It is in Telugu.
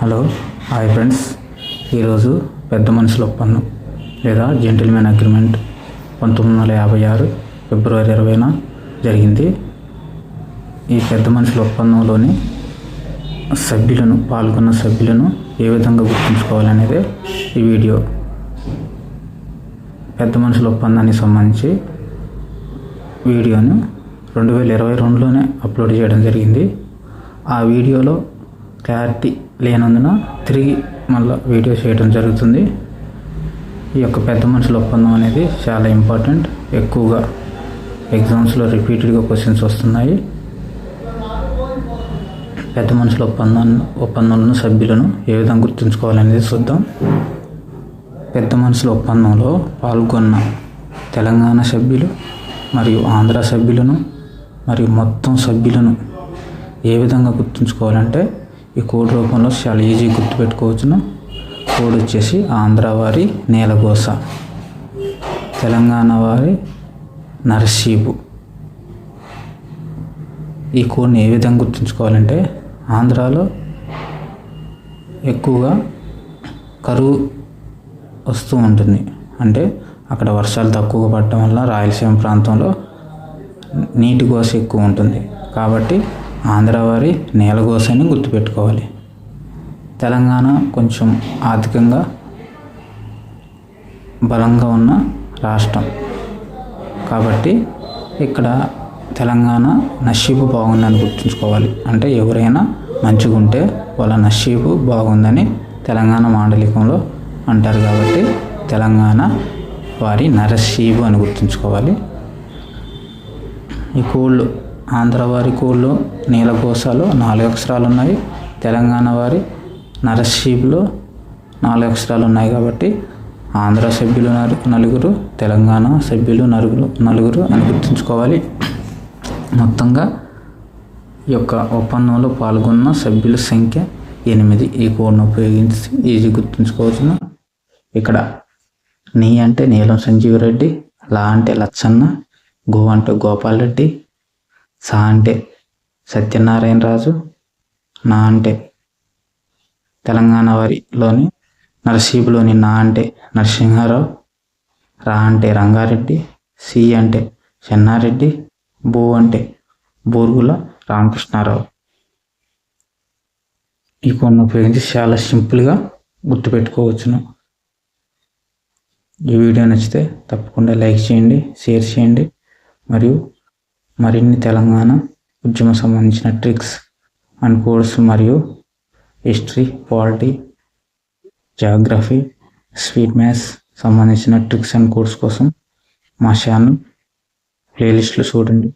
Hello hi friends. ఈరోజు పెద్ద మనుషుల ఒప్పందం లేదా జెంటిల్మెన్ అగ్రిమెంట్ పంతొమ్మిది వందల యాభై ఆరు ఫిబ్రవరి ఇరవైన జరిగింది. ఈ పెద్ద మనుషుల ఒప్పందంలోని సభ్యులను పాల్గొన్న సభ్యులను ఏ విధంగా గుర్తుంచుకోవాలనేదే ఈ వీడియో. పెద్ద మనుషుల ఒప్పందానికి సంబంధించి వీడియోను రెండు వేల ఇరవై రెండులోనే అప్లోడ్ చేయడం జరిగింది. ఆ వీడియోలో క్లారిటీ లేనందున తిరిగి మళ్ళీ వీడియో చేయడం జరుగుతుంది. ఈ యొక్క పెద్ద మనుషుల ఒప్పందం అనేది చాలా ఇంపార్టెంట్ ఎక్కువగా ఎగ్జామ్స్లో రిపీటెడ్గా క్వశ్చన్స్ వస్తున్నాయి. పెద్ద మనుషుల ఒప్పందం ఒప్పందంలో సభ్యులను ఏ విధంగా గుర్తుంచుకోవాలనేది చూద్దాం. పెద్ద మనుషుల ఒప్పందంలో పాల్గొన్న తెలంగాణ సభ్యులు మరియు ఆంధ్ర సభ్యులను మరియు మొత్తం సభ్యులను ఏ విధంగా గుర్తుంచుకోవాలంటే ఈ కోడ్ రూపంలో చాలా ఈజీ గుర్తుపెట్టుకోవచ్చును. కోడ్ వచ్చేసి ఆంధ్ర వారి నేలగోస. తెలంగాణ వారి నరసీపు ఈ కోడ్ని ఏ విధంగా గుర్తుంచుకోవాలంటే ఆంధ్రాలో ఎక్కువగా కరువు వస్తూ ఉంటుంది. అంటే అక్కడ వర్షాలు తక్కువగా పడటం వల్ల రాయలసీమ ప్రాంతంలో నీటి కోస ఎక్కువ ఉంటుంది. కాబట్టి ఆంధ్ర వారి నేల గుర్తుపెట్టుకోవాలి. తెలంగాణ కొంచెం ఆర్థికంగా బలంగా ఉన్న రాష్ట్రం. కాబట్టి ఇక్కడ తెలంగాణ నషీబు బాగుందని గుర్తుంచుకోవాలి. అంటే ఎవరైనా మంచిగా ఉంటే వాళ్ళ నషీబు బాగుందని తెలంగాణ మాండలికంలో అంటారు కాబట్టి తెలంగాణ వారి నరసీబు అని గుర్తుంచుకోవాలి. ఈ కోళ్ళు ఆంధ్ర వారి కోళ్ళు నీలకోసలో నాలుగు అక్షరాలు ఉన్నాయి తెలంగాణ వారి నరసీపులో నాలుగు అక్షరాలు ఉన్నాయి కాబట్టి ఆంధ్ర సభ్యులు నలుగురు తెలంగాణ సభ్యులు నలుగురు నలుగురు అని గుర్తుంచుకోవాలి. మొత్తంగా ఈ యొక్క ఒప్పందంలో పాల్గొన్న సభ్యుల సంఖ్య ఎనిమిది. ఈ కోడ్ను ఉపయోగించి ఈజీ గుర్తుంచుకోవచ్చు ఇక్కడ నీ అంటే నీలం సంజీవరెడ్డి లా అంటే లచ్చన్న గో అంటే గోపాల్ రెడ్డి సా అంటే సత్యనారాయణ రాజు నా అంటే తెలంగాణ వారిలోని నరసీపులోని నా అంటే నరసింహారావు రా అంటే రంగారెడ్డి సి అంటే చెన్నారెడ్డి బో అంటే బోర్గుల రామకృష్ణారావు. ఈ కొన్ని ఉపయోగించి చాలా సింపుల్గా గుర్తుపెట్టుకోవచ్చును ఈ వీడియో నచ్చితే తప్పకుండా లైక్ చేయండి షేర్ చేయండి మరియు మరిన్ని తెలంగాణ ఉద్యమం సంబంధించిన ట్రిక్స్ అండ్ కోర్స్ మరియు history polity geography sweet maths సంబంధించిన ట్రిక్స్ అండ్ కోర్స్ కోసం మా ఛానల్ ప్లేలిస్ట్లు చూడండి.